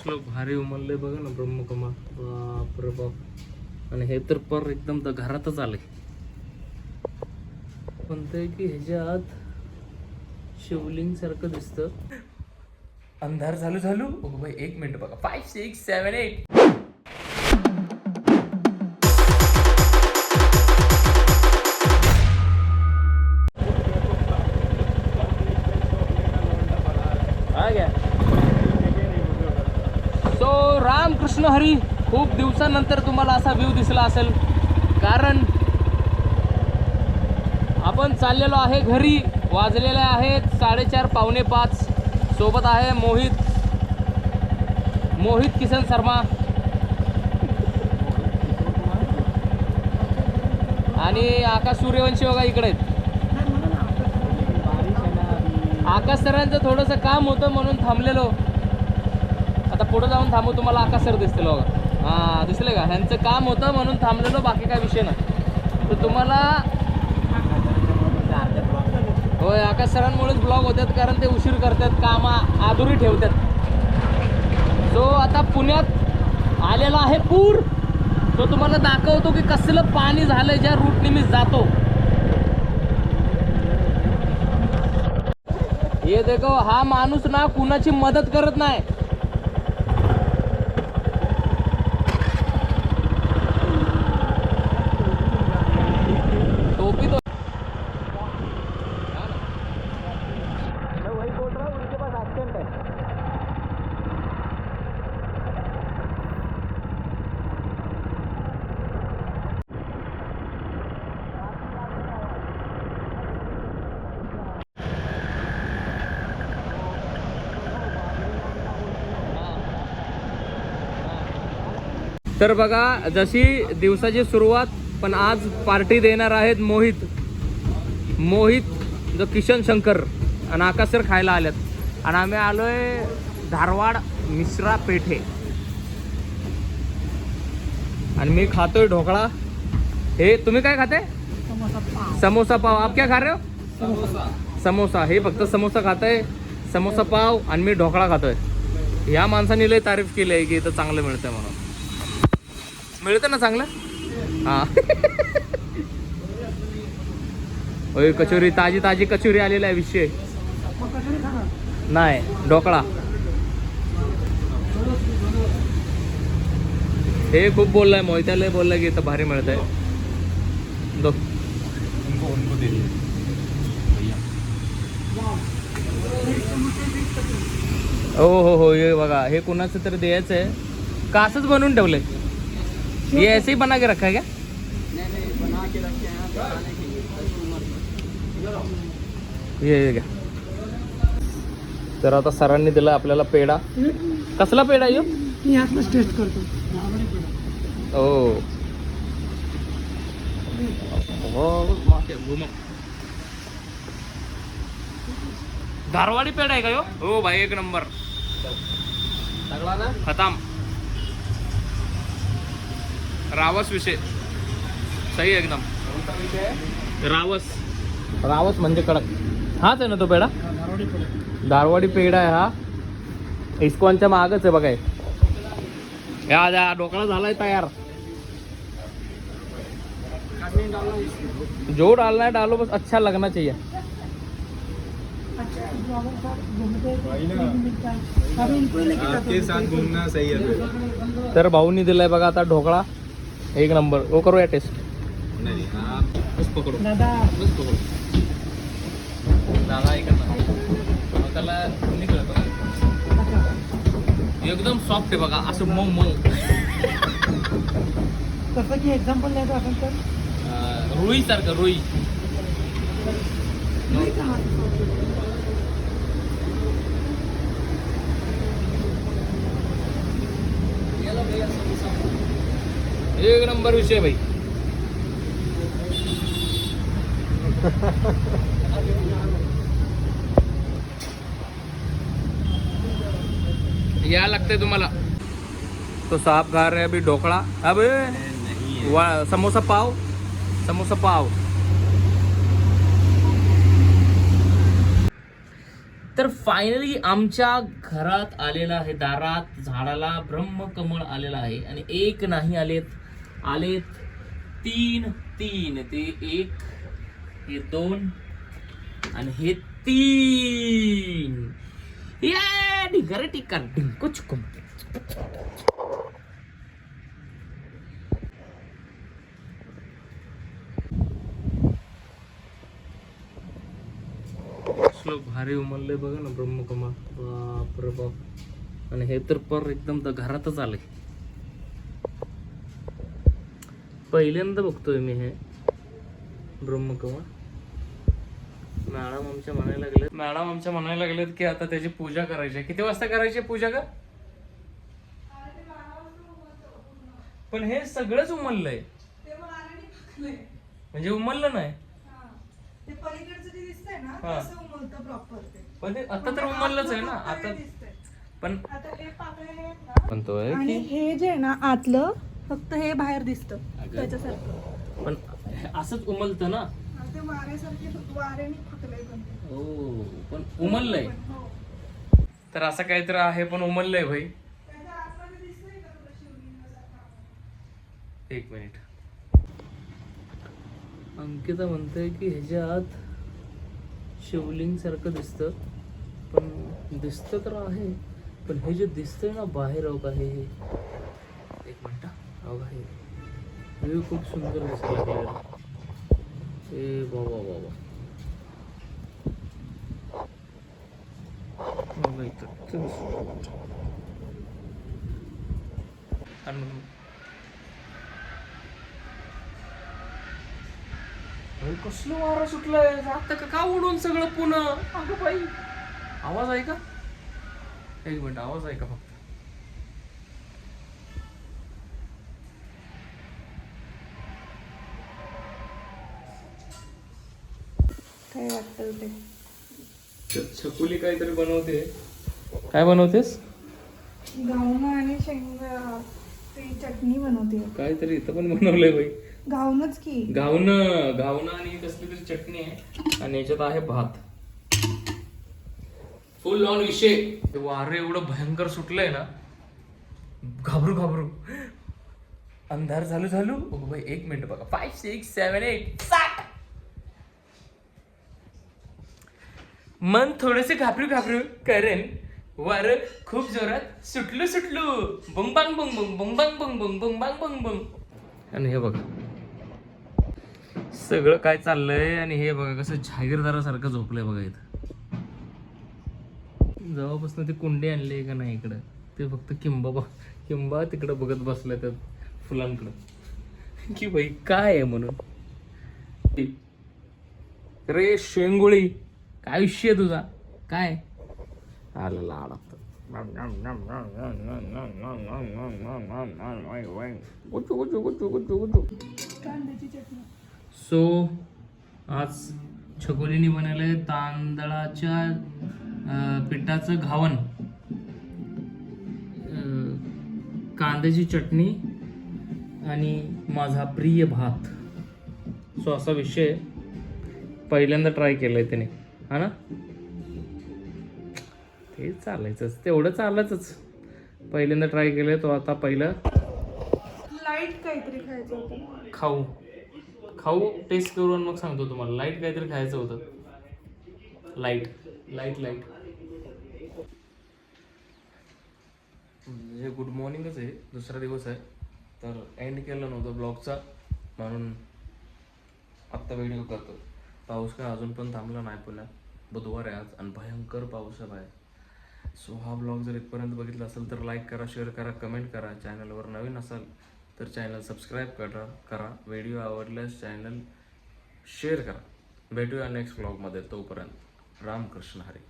कसलं भारी उमललंय बघा ना ब्रह्मकमळ बाप रे बाप. आणि हे तर पर एकदम तर घरातच आले ते की ह्याच्या आत शिवलिंग सारखं दिसतं. अंधार झालू झालू? ओ भाई एक मिनिट बघा. फाय सिक्स सेवन एट हरी खूप दिवसानंतर तुम्हाला असा व्ह्यू दिसला असेल. कारण आपण चाललेलो आहे घरी वाजलेले आहेत साडेचार पावणे पाच. सोबत आहे मोहित. मोहित किसन शर्मा. आणि आकाश सूर्यवंशी बघा इकडे आकाश सरांचं थोडंसं काम होतं म्हणून थांबलेलो. आता पुढे जाऊन थांबू तुम्हाला आकाश सर दिसतील बघा. हां दिसले का? ह्यांचं काम होतं म्हणून थांबलेलो बाकी काय विषय नाही. तर तुम्हाला होय आकाश सरांमुळेच ब्लॉग होतात कारण ते उशीर करतात कामा आधुरी ठेवतात. सो आता पुण्यात आलेला आहे पूर. तो तुम्हाला दाखवतो की कसलं पाणी झालंय ज्या रूटने मी जातो. हे देखो हा माणूस ना कुणाची मदत करत नाही टोपी तो मैं वही बोल रहा हूँ उनके पास एक्सेंट है तर बघा जशी दिवसाची सुरुवात पण आज पार्टी देणार आहेत मोहित. मोहित जो किशन शंकर आणि आकाश सर खायला आल्यात. आणि आम्ही आलोय धारवाड मिश्रा पेठे. आणि मी खातोय ढोकळा. हे तुम्ही काय खाते समोसा पाव. आप क्या खा रहे हो? समोसा. हे फक्त समोसा खाताय. समोसा पाव आणि मी ढोकळा खातोय. या माणसाने लय तारीफ केली आहे की इथं चांगलं मिळतंय म्हणून. मिळतं ना चांगलं? हा. होय कचोरी ताजी ताजी कचोरी आलेला आहे विषय. नाही ढोकळा. हे खूप बोललाय मोहित्याला बोललाय की इथं भारी मिळत आहे दो हो हो हो हे बघा हे कुणाचं तरी द्यायचं आहे का असंच बनवून ठेवलंय. ये ऐसे ही बना के रखा है क्या? ये ये घ्या. तर आता सरांनी दिला आपल्याला पेढा. कसला पेढा यो? मी आतच टेस्ट करतो. ओ. धारवाडी पेढा आहे का यो? हो भाई एक नंबर. खताम. रावस विषय. सही आहे एकदम. रावस. रावस म्हणजे कडक. हाच आहे ना तो पेढा? धारवाडी पेढा आहे हा. इस्कॉनच्या मागच आहे बघा हे. या ढोकळा झालाय तयार. जो डालना है डालो बस. अच्छा लगना चाहिए. आपके साथ घूमना सही है तर भाऊनी दिलाय बघा आता ढोकळा. एक नंबर. वो करूया टेस्ट नहीं आप बस पकडू. दादा. बस पकडू. दादा ना. मग त्याला नाही कळत बघा. एकदम सॉफ्ट आहे बघा असं मऊ मऊ. तसं की एक्झाम्पल द्यायचं असेल तर? रुई सारखं रुई एक नंबर विषय भाई. या लागतंय तुम्हाला. तो साहब खा रहे अभी ढोकड़ा अब समोसा पाव. समोसा पाव. तर फायनली आमच्या घरात आलेला आहे दारात झाडाला ब्रह्मकमळ आलेला आहे आणि एक नाही आलेत आलेत तीन तीन. ते एक हे दोन आणि हे तीन. या ढिंगारे टिक्का ढिंको चुकुम भारी उमलले बघा ना ब्रह्मकमा. बाप रे बाप. आणि हे तर पर एकदम तर घरातच आले पहिल्यांदा बघतोय मी हे. ब्रह्मकमळ. मॅडम आमच्या म्हणायला लागले मॅडम आमच्या म्हणायला लागलेत की आता त्याची पूजा करायची आहे. किती वाजता करायची पूजा का पण हे सगळंच उमललंय. म्हणजे उमललं नाही. हा. पण ते आता तर उमललंच आहे ना. आता पण हे पण तो आहे की हे जे आहे ना आतलं फक्त हे बाहेर दिसतं. त्याच्यासारखं पण असंच उमलतं ना आणि ते वाऱ्यासारखे वाऱ्याने फकलंय पण ते. हो पण उमललंय हो. तर असं काहीतरी आहे पण उमललंय भाई त्याच्या आतमध्ये दिसतंय का तुला शिवलिंगासारखं? एक मिनिट अंकिता म्हणते की ह्याच्या आत शिवलिंग सारखं दिसतं पण दिसतं तर आहे पण हे जे दिसतंय ना बाहेर अहो का हे हे. एक मिनिट अहो खूप सुंदर दिसतो लागलं ए बाबा बाबा. कसलं वारा सुटलंय. आता का का उडून सगळं पुन्हा अगं बाई. आवाज आहे का? एक मिनिट आवाज आहे का फक्त? काय वाटतं ते छकुली काहीतरी बनवते. काय बनवतेस? गाऊन आणि शेंगा ते चटणी बनवते. काहीतरी इथं पण बनवलंय बाई. गाऊनच की. घावणं घावणं आणि कसली तरी चटणी आहे आणि याच्यात आहे भात. फुल ऑन विषय. ते वारं एवढं भयंकर सुटलंय ना. घाबरू घाबरू. अंधार चालू झालू. ओ बाई एक मिनिट बघा. फाईव्ह सिक्स सेवन एट सात! मन थोडेसे घाबरू घाबरू करेन. वर खूप जोरात सुटलू सुटलू. बंग बांग बंग बंग बुंग बांग बंग बुंग बुंग बांग बंग बंग. आणि हे बघा. सगळं काय चाललंय आणि हे बघा कसं जहागीरदारासारखं झोपलंय बघा इथं. जेव्हापासून ते कुंडी आणले का नाही इकडं? ते फक्त किंबा बा किंबा तिकडं बघत बसलाय त्या फुलांकडं. की बाई काय आहे म्हणून? रे शेंगुळी. काय विषय आहे तुझा? काय? आलं लाड सो आज छकोलीने बनवलंय तांदळाच्या पिठाचं घावन. कांद्याची चटणी आणि माझा प्रिय भात. सो असा विषय आहे. पहिल्यांदा ट्राय केलंय त्याने. हा ना? ते चालायचंच. तेवढं चालायचंच पहिल्यांदा ट्राय केलंय तो आता पहिलं. लाइट काहीतरी खायचं होतं. खाऊ. खाऊ टेस्ट करून मग सांगतो तुम्हाला. लाइट काहीतरी खायचं होतं. लाइट लाइट लाइट म्हणजे गुड मॉर्निंगच आहे. दुसरा दिवस आहे. तर एंड केला नव्हतं ब्लॉगचा म्हणून आत्ता व्हिडिओ करतो. पाऊस काय अजून पण थांबला नाही पुण्यात. बुधवार आहे आज आणि भयंकर पाऊस आहे बाहेर. सो हा ब्लॉग जर इथपर्यंत बघितला असेल तर लाईक करा शेअर करा कमेंट करा. चॅनलवर नवीन असाल तर चॅनल सबस्क्राईब करा करा. व्हिडिओ आवडल्यास चॅनल शेअर करा. भेटूया नेक्स्ट ब्लॉगमध्ये तोपर्यंत. रामकृष्ण हरी.